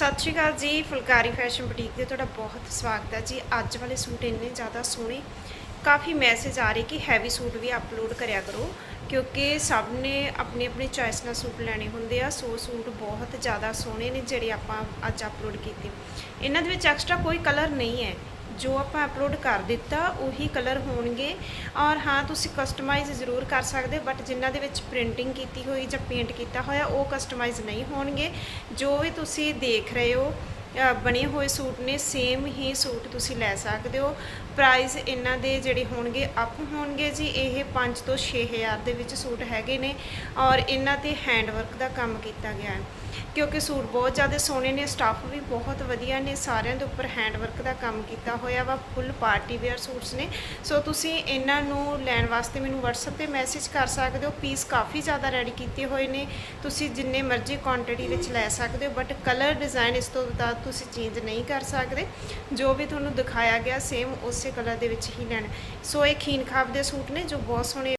ਸਤਿ ਸ਼੍ਰੀ ਅਕਾਲ ਜੀ, phulkari fashion boutique 'ਤੇ ਤੁਹਾਡਾ ਬਹੁਤ ਸਵਾਗਤ ਹੈ ਜੀ। ਅੱਜ ਵਾਲੇ ਸੂਟ ਇੰਨੇ ਜ਼ਿਆਦਾ ਸੋਹਣੇ, ਕਾਫੀ ਮੈਸੇਜ ਆ ਰਹੇ ਕਿ ਹੈਵੀ ਸੂਟ ਵੀ ਅਪਲੋਡ ਕਰਿਆ ਕਰੋ, ਕਿਉਂਕਿ ਸਭ ਨੇ ਆਪਣੀ ਆਪਣੀ ਚੋਇਸ ਨਾਲ ਸੂਟ ਲੈਣੇ ਹੁੰਦੇ ਆ, ਸੋ ਸੂਟ ਬਹੁਤ ਜ਼ਿਆਦਾ ਸੋਹਣੇ ਨੇ ਜਿਹੜੇ ਆਪਾਂ ਅੱਜ ਅਪਲੋਡ ਕੀਤੇ। ਇਹਨਾਂ ਦੇ ਵਿੱਚ ਐਕਸਟਰਾ ਕੋਈ ਕਲਰ ਨਹੀਂ ਹੈ। ਜੋ ਆਪਾਂ ਅਪਲੋਡ ਕਰ ਦਿੱਤਾ, ਉਹੀ ਕਲਰ ਹੋਣਗੇ। ਔਰ ਹਾਂ, ਤੁਸੀਂ ਕਸਟਮਾਈਜ਼ ਜ਼ਰੂਰ ਕਰ ਸਕਦੇ ਬਟ ਜਿਨ੍ਹਾਂ ਦੇ ਵਿੱਚ ਪ੍ਰਿੰਟਿੰਗ ਕੀਤੀ ਹੋਈ ਜਾਂ ਪੇਂਟ ਕੀਤਾ ਹੋਇਆ, ਉਹ ਕਸਟਮਾਈਜ਼ ਨਹੀਂ ਹੋਣਗੇ। ਜੋ ਵੀ ਤੁਸੀਂ ਦੇਖ ਰਹੇ ਹੋ ਬਣੇ ਹੋਏ ਸੂਟ ਨੇ ਸੇਮ ਹੀ ਸੂਟ ਤੁਸੀਂ ਲੈ ਸਕਦੇ ਹੋ। ਪ੍ਰਾਈਸ ਇਹਨਾਂ ਦੇ ਜਿਹੜੇ ਹੋਣਗੇ ਅਪ ਹੋਣਗੇ ਜੀ। ਇਹ 5 ਤੋਂ 6000 ਦੇ ਵਿੱਚ ਸੂਟ ਹੈਗੇ ਨੇ ਔਰ ਇਹਨਾਂ ਤੇ ਹੈਂਡ ਵਰਕ ਦਾ ਕੰਮ ਕੀਤਾ ਗਿਆ ਹੈ। ਕਿਉਂਕਿ ਸੂਟ ਬਹੁਤ ਜ਼ਿਆਦਾ ਸੋਹਣੇ ਨੇ ਸਟਾਫ ਵੀ ਬਹੁਤ ਵਧੀਆ ਨੇ, ਸਾਰਿਆਂ ਦੇ ਉੱਪਰ ਹੈਂਡ ਵਰਕ ਦਾ ਕੰਮ ਕੀਤਾ ਹੋਇਆ ਵਾ ਫੁੱਲ ਪਾਰਟੀ ਵੇਅਰ ਸੂਟਸ ਨੇ। ਸੋ ਤੁਸੀਂ ਇਹਨਾਂ ਨੂੰ ਲੈਣ ਵਾਸਤੇ ਮੈਨੂੰ WhatsApp ਤੇ ਮੈਸੇਜ ਕਰ ਸਕਦੇ ਹੋ। ਪੀਸ ਕਾਫੀ ਜ਼ਿਆਦਾ ਰੈਡੀ ਕੀਤੇ ਹੋਏ ਨੇ। ਤੁਸੀਂ ਜਿੰਨੇ ਮਰਜ਼ੀ ਕੁਆਂਟੀਟੀ ਵਿੱਚ ਲੈ ਸਕਦੇ ਹੋ ਬਟ ਕਲਰ ਡਿਜ਼ਾਈਨ ਇਸ ਤੋਂ ਬਾਅਦ ਤੁਸੀਂ ਚੇਂਜ ਨਹੀਂ ਕਰ ਸਕਦੇ। ਜੋ ਵੀ ਤੁਹਾਨੂੰ ਦਿਖਾਇਆ ਗਿਆ ਸੇਮ ਉਸੇ ਕਲਰ ਦੇ ਵਿੱਚ ਹੀ ਲੈਣਾ ਸੋ ਇਹ ਖੀਨ ਖਾਬ ਦੇ ਸੂਟ ਨੇ, ਜੋ ਬਹੁਤ ਸੋਹਣੇ